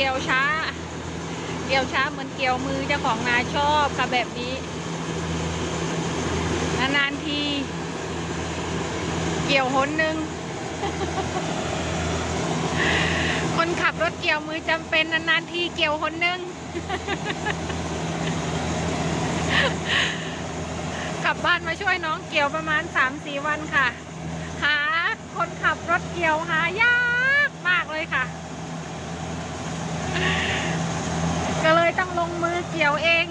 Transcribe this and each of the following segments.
กียวช้า เกียวช้าเหมือนเกียวมือเจ้าของนาชอบค่ะแบบนี้ นานๆที เกียวหนหนึ่งคนขับรถเกียวมือจำเป็นนานๆทีเกียวหนหนึ่งกลับบ้านมาช่วยน้องเกี่ยวประมาณสามสี่วันค่ะ หาคนขับรถเกี่ยวหายากมากเลยค่ะ ก็เลยต้องลงมือเกี่ยวเอง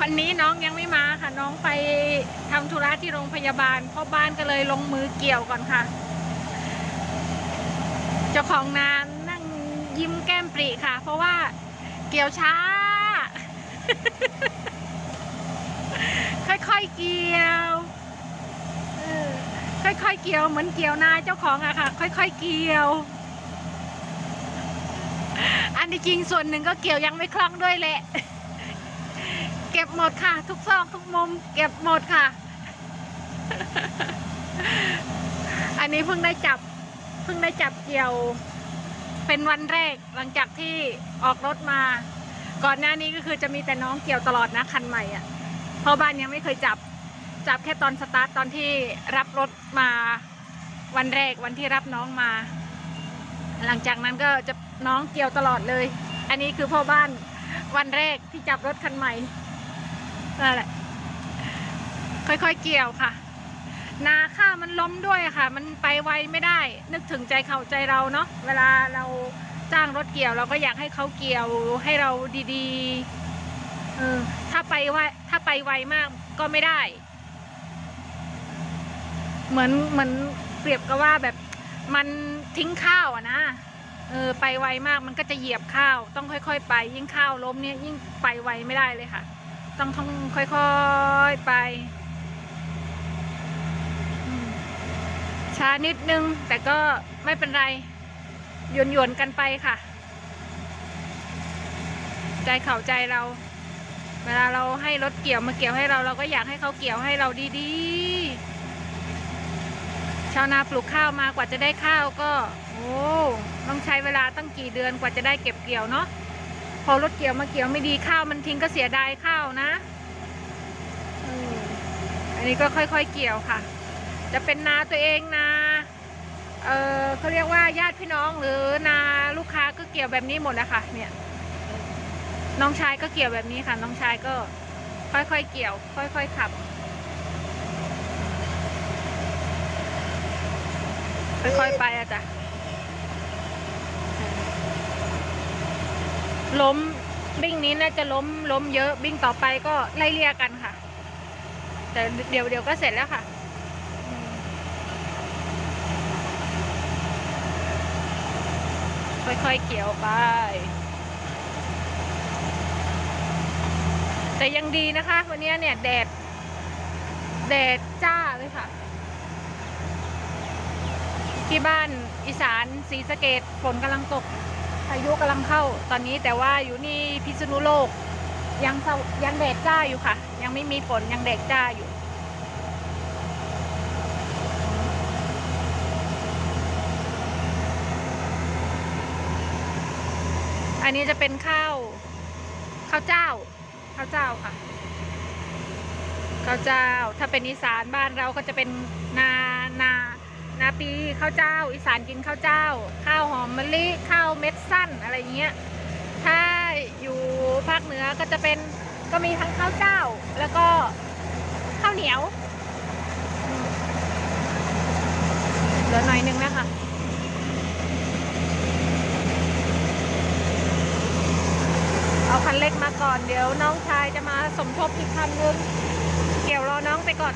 วันนี้น้องยังไม่มาค่ะ น้องไปทำธุระที่โรงพยาบาลพ่อบ้านก็เลยลงมือเกี่ยวก่อนค่ะ เจ้าของนานนั่งยิ้มแก้มปรีค่ะ เพราะว่าเกี่ยวช้า ค่อยๆเกี่ยวค่อยๆเกี่ยวเหมือนเกี่ยวนาเจ้าของอะค่ะ ค่อยๆเกี่ยว ที่จริงส่วนหนึ่งก็เกี่ยวยังไม่คล่องด้วยแหละ เก็บหมดค่ะ ทุกซอกทุกมุม เก็บหมดค่ะ อันนี้เพิ่งได้จับ เพิ่งได้จับเกี่ยว เป็นวันแรกหลังจากที่ออกรถมา ก่อนหน้านี้ก็คือจะมีแต่น้องเกี่ยวตลอดนะคันใหม่อะ่ะเพราะบ้านยังไม่เคยจับจับแค่ตอนสตาร์ทตอนที่รับรถมาวันแรกวันที่รับน้องมา หลังจากนั้นก็จะ น้องเกี่ยวตลอดเลย อันนี้คือพ่อบ้านวันแรกที่จับรถคันใหม่นั่นแหละค่อยๆเกี่ยวค่ะ นาข้าวมันล้มด้วยค่ะ มันไปไวไม่ได้ นึกถึงใจเขาใจเราเนาะเวลาเราจ้างรถเกี่ยวเราก็อยากให้เขาเกี่ยวให้เราดีๆเออถ้าไปไวถ้าไปไวมากก็ไม่ได้ เหมือนเหมือนเปรียบกับว่าแบบมันทิ้งข้าวอะนะ เออไปไวมากมันก็จะเหยียบข้าว ต้องค่อย ๆ ไป ยิ่งข้าวล้มเนี่ยยิ่งไปไวไม่ได้เลยค่ะ ต้องต้องค่อยๆไปช้านิดนึง แต่ก็ไม่เป็นไรหยวนหยวนๆกันไปค่ะ ใจเข่าใจเรา เวลาเราให้รถเกี่ยวมาเกี่ยวให้เราเราก็อยากให้เขาเกี่ยวให้เราดีๆ ชาวนาปลูกข้าวมากว่าจะได้ข้าวก็ โอ้ต้องใช้เวลาตั้งกี่เดือนกว่าจะได้เก็บเกี่ยวเนาะพอรถเกี่ยวมาเกี่ยวไม่ดีข้าวมันทิ้งก็เสียดายข้าวนะอออันนี้ก็ค่อยๆเกี่ยวค่ะ จะเป็นนาตัวเองนา เออเขาเรียกว่าญาติพี่น้องหรือนาลูกค้าก็เกี่ยวแบบนี้หมดนะคะเนี่ย น้องชายก็เกี่ยวแบบนี้ค่ะ น้องชายก็ค่อยๆเกี่ยว ค่อยๆขับ ค่อยๆไปอะจ้ะ ล้มบิ้งนี้น่าจะล้มล้มเยอะบิ้งต่อไปก็ไล่เลี่ยกันค่ะ แต่เดี๋ยวเดี๋ยวก็เสร็จแล้วค่ะค่อยๆเกี่ยวไป แต่ยังดีนะคะ วันนี้เนี่ยแดด แดดจ้าเลยค่ะ ที่บ้านอีสานศรีสะเกดฝนกำลังตกพายุกำลังเข้าตอนนี้แต่ว่าอยู่นี่พิษณุโลก ยังยังแดดจ้าอยู่ค่ะ ยังไม่มีฝนยังแดดจ้าอยู่ อันนี้จะเป็นข้าวข้าวเจ้าข้าวเจ้าค่ะข้าวเจ้า ถ้าเป็นอีสานบ้านเราก็จะเป็นาวเจ้า อีสานกินข้าวเจ้า ข้าวหอมมะลิข้าวเม็ดสั้นอะไรเงี้ยถ้าอยู่ภาคเหนือก็จะเป็นก็มีทั้งข้าวเจ้า แล้วก็ข้าวเหนียวเหลือหน่อยนึงแล้วค่ะเอาคันเล็กมาก่อนเดี๋ยวน้องชายจะมาสมทบอีกคันนึงเกี่ยวรอน้องไปก่อน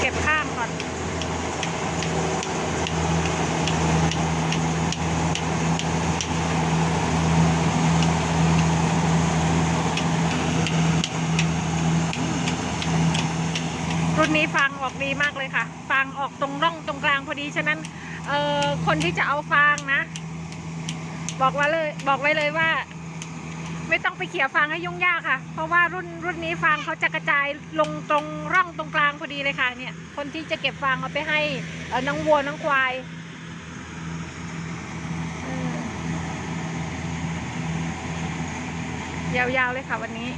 เก็บข้างก่อน รุ่นนี้ฟางออกดีมากเลยค่ะ ฟางออกตรงร่องตรงกลางพอดี ฉะนั้นเออคนที่จะเอาฟางนะ บอกว่าเลยบอกไว้เลยว่า ไม่ต้องไปเขี่ยฟางให้ยุ่งยากค่ะ เพราะว่ารุ่นรุ่นนี้ฟางเขาจะกระจายลงตรงร่องตรงกลางพอดีเลยค่ะ เนี่ย คนที่จะเก็บฟางเอาไปให้น้องวัวน้องควายยาวๆเลยค่ะวันนี้